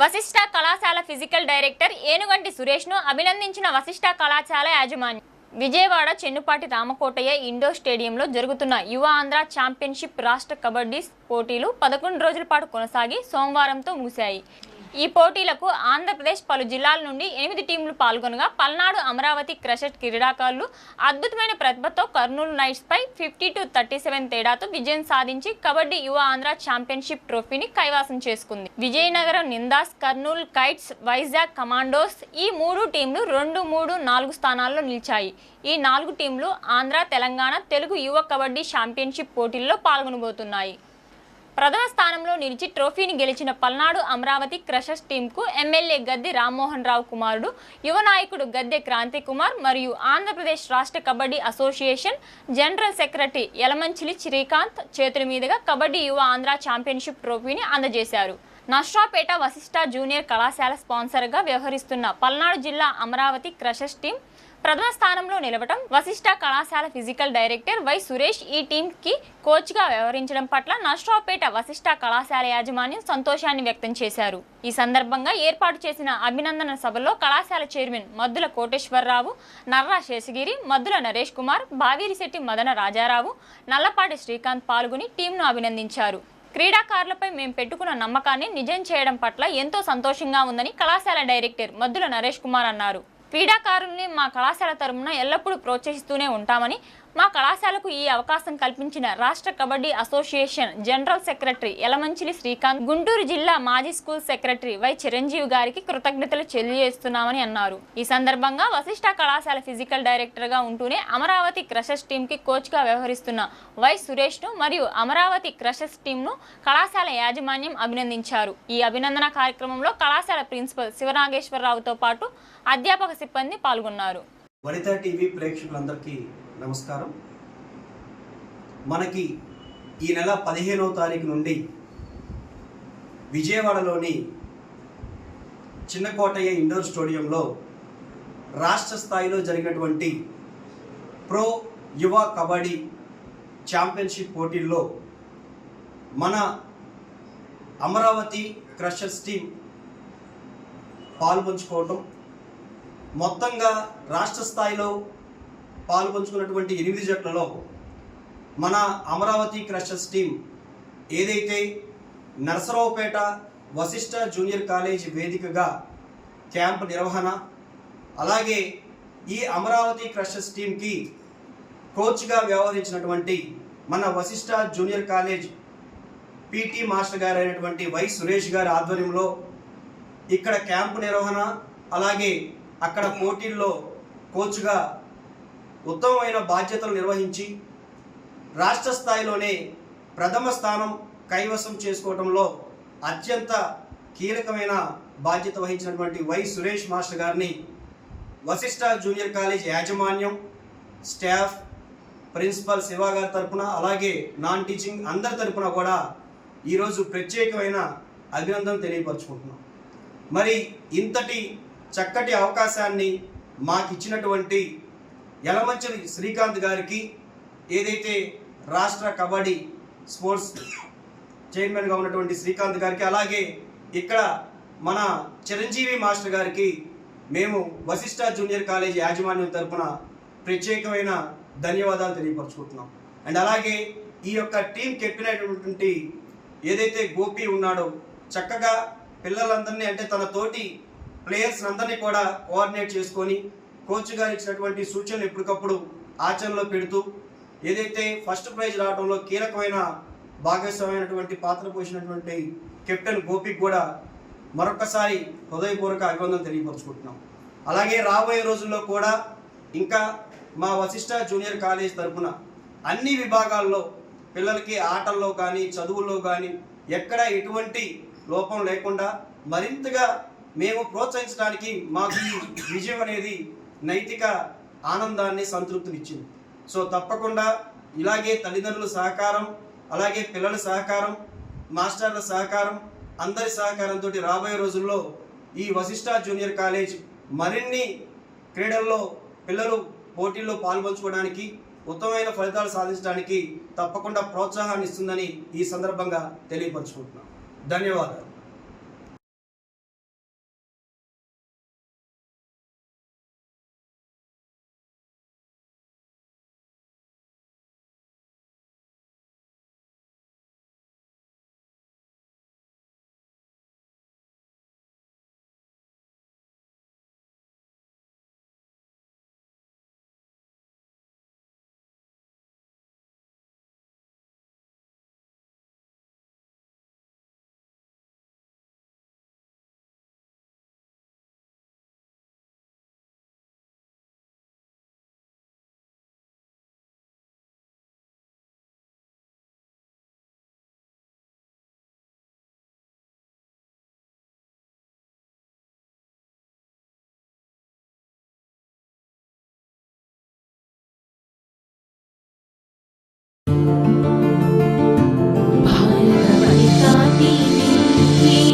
వశిష్ట కళాశాల physical director Enuganti సురేష్ను అభినందించిన వశిష్ట కళాశాల యాజమాన్యం. విజయవాడ చెన్నుపాటి రామకోటయ్య ఇండోర్ స్టేడియంలో జరుగుతున్న యువ ఆంధ్ర ఛాంపియన్షిప్ రాష్ట్ర కబడ్డీ పోటీలు పదకొండు రోజుల పాటు కొనసాగి సోమవారంతో ముగిశాయి. ఈ పోటీలకు ఆంధ్రప్రదేశ్ పలు జిల్లాల నుండి ఎనిమిది టీంలు పాల్గొనగా పల్నాడు అమరావతి క్రషెట్ క్రీడాకారులు అద్భుతమైన ప్రతిభతో కర్నూలు నైట్స్ పై ఫిఫ్టీ టు థర్టీ సెవెన్ తేడాతో విజయం సాధించి కబడ్డీ యువ ఆంధ్ర ఛాంపియన్షిప్ ట్రోఫీని కైవాసం చేసుకుంది. విజయనగరం నిందాస్ కర్నూలు కైట్స్ వైజాగ్ కమాండోస్ ఈ మూడు టీంలు రెండు మూడు నాలుగు స్థానాల్లో నిలిచాయి. ఈ నాలుగు టీంలు ఆంధ్ర తెలంగాణ తెలుగు యువ కబడ్డీ ఛాంపియన్షిప్ పోటీల్లో పాల్గొనబోతున్నాయి. ప్రథమ స్థానంలో నిలిచి ట్రోఫీని గెలిచిన పల్నాడు అమరావతి క్రషర్స్ టీంకు ఎమ్మెల్యే గద్దె రామ్మోహన్ రావు కుమారుడు యువ నాయకుడు గద్దె క్రాంతి కుమార్ మరియు ఆంధ్రప్రదేశ్ రాష్ట్ర kabaddi association general secretary Yalamanchili Srikanth చేతుల మీదుగా కబడ్డీ యువ ఆంధ్ర ఛాంపియన్షిప్ ట్రోఫీని అందజేశారు. నష్రాపేట వశిష్ట జూనియర్ కళాశాల స్పాన్సర్గా వ్యవహరిస్తున్న పల్నాడు జిల్లా అమరావతి క్రషర్స్ టీం ప్రథమ స్థానంలో నిలవటం వశిష్ట కళాశాల ఫిజికల్ డైరెక్టర్ వై సురేష్ ఈ టీంకి కోచ్గా వ్యవహరించడం పట్ల నష్ట్రాపేట వశిష్ట కళాశాల యాజమాన్యం సంతోషాన్ని వ్యక్తం చేశారు. ఈ సందర్భంగా ఏర్పాటు చేసిన అభినందన సభలో కళాశాల చైర్మన్ మద్దుల కోటేశ్వరరావు నర్రా శేషగిరి మద్దుల నరేష్ కుమార్ బావిరిశెట్టి మదన రాజారావు నల్లపాటి శ్రీకాంత్ పాల్గొని టీంను అభినందించారు. క్రీడాకారులపై మేము పెట్టుకున్న నమ్మకాన్ని నిజం చేయడం పట్ల ఎంతో సంతోషంగా ఉందని కళాశాల డైరెక్టర్ మద్దుల నరేష్ కుమార్ అన్నారు. క్రీడాకారుల్ని మా కళాశాల తరపున ఎల్లప్పుడూ ప్రోత్సహిస్తూనే ఉంటామని మా కళాశాలకు ఈ అవకాశం కల్పించిన రాష్ట్ర kabaddi association general secretary Yalamanchili Srikanth Guntur జిల్లా మాజీ స్కూల్ సెక్రటరీ వై చిరంజీవి గారికి కృతజ్ఞతలు తెలియజేస్తున్నామని అన్నారు. ఈ సందర్భంగా వశిష్ట కళాశాల ఫిజికల్ డైరెక్టర్గా ఉంటూనే అమరావతి క్రషర్స్ టీంకి కోచ్గా వ్యవహరిస్తున్న వై సురేష్ను మరియు అమరావతి క్రషర్స్ టీంను కళాశాల యాజమాన్యం అభినందించారు. ఈ అభినందన కార్యక్రమంలో కళాశాల ప్రిన్సిపల్ శివనాగేశ్వరరావుతో పాటు అధ్యాపక సిబ్బంది పాల్గొన్నారు. వనితా టీవీ ప్రేక్షకులందరికీ నమస్కారం. మనకి ఈ నెల పదిహేనవ తారీఖు నుండి విజయవాడలోని చిన్నకోటయ్య ఇండోర్ స్టేడియంలో రాష్ట్ర స్థాయిలో జరిగినటువంటి ప్రో యువ కబడ్డీ ఛాంపియన్షిప్ పోటీల్లో మన అమరావతి క్రషర్స్ టీం పాల్పంచుకోవటం మొత్తంగా రాష్ట్ర స్థాయిలో పాల్పంచుకున్నటువంటి ఎనిమిది జట్లలో మన అమరావతి క్రషర్స్ టీం ఏదైతే నరసరావుపేట వశిష్ట జూనియర్ కాలేజ్ వేదికగా క్యాంప్ నిర్వహణ అలాగే ఈ అమరావతి క్రషర్స్ టీంకి కోచ్గా వ్యవహరించినటువంటి మన Vasishta junior college PT master గారు అయినటువంటి వై సురేష్ గారి ఆధ్వర్యంలో ఇక్కడ క్యాంపు నిర్వహణ అలాగే అక్కడ పోటీల్లో కోచ్గా ఉత్తమమైన బాధ్యతలు నిర్వహించి రాష్ట్ర స్థాయిలోనే ప్రథమ స్థానం కైవసం చేసుకోవడంలో అత్యంత కీలకమైన బాధ్యత వహించినటువంటి వై సురేష్ మాస్టర్ గారిని వశిష్ట జూనియర్ కాలేజ్ యాజమాన్యం స్టాఫ్ ప్రిన్సిపల్ శివ గారి తరపున అలాగే నాన్ టీచింగ్ అందరి తరపున కూడా ఈరోజు ప్రత్యేకమైన అభినందన తెలియపరచుకుంటున్నాం. మరి ఇంతటి చక్కటి అవకాశాన్ని మాకు యలమంచని శ్రీకాంత్ గారికి ఏదైతే రాష్ట్ర కబడ్డీ స్పోర్ట్స్ చైర్మన్గా ఉన్నటువంటి శ్రీకాంత్ గారికి అలాగే ఇక్కడ మన చిరంజీవి మాస్టర్ గారికి మేము వశిష్ట జూనియర్ కాలేజ్ యాజమాన్యం తరపున ప్రత్యేకమైన ధన్యవాదాలు తెలియపరచుకుంటున్నాం. అండ్ అలాగే ఈ యొక్క టీం కెప్టెన్ ఏదైతే గోపి ఉన్నాడో చక్కగా పిల్లలందరినీ అంటే తన తోటి ప్లేయర్స్ అందరినీ కూడా కోఆర్డినేట్ చేసుకొని కోచ్ గారు ఇచ్చినటువంటి సూచనలు ఎప్పటికప్పుడు ఆచరణలో పెడుతూ ఏదైతే ఫస్ట్ ప్రైజ్ రావడంలో కీలకమైన భాగస్వామైనటువంటి పాత్ర పోషినటువంటి కెప్టెన్ గోపికి కూడా మరొకసారి హృదయపూర్వక అభివందన తెలియపరుచుకుంటున్నాం. అలాగే రాబోయే రోజుల్లో కూడా ఇంకా మా వశిష్ట జూనియర్ కాలేజ్ తరపున అన్ని విభాగాల్లో పిల్లలకి ఆటల్లో కానీ చదువుల్లో కానీ ఎక్కడ ఎటువంటి లోపం లేకుండా మరింతగా మేము ప్రోత్సహించడానికి మాకు విజయం అనేది నైతిక ఆనందాన్ని సంతృప్తినిచ్చింది. సో తప్పకుండా ఇలాగే తల్లిదండ్రుల సహకారం అలాగే పిల్లల సహకారం మాస్టర్ల సహకారం అందరి సహకారంతో రాబోయే రోజుల్లో ఈ వశిష్ట జూనియర్ కాలేజ్ మరిన్ని క్రీడల్లో పిల్లలు పోటీల్లో పాల్పంచుకోవడానికి ఉత్తమమైన ఫలితాలు సాధించడానికి తప్పకుండా ప్రోత్సాహాన్ని ఇస్తుందని ఈ సందర్భంగా తెలియపరచుకుంటున్నాం. ధన్యవాదాలు.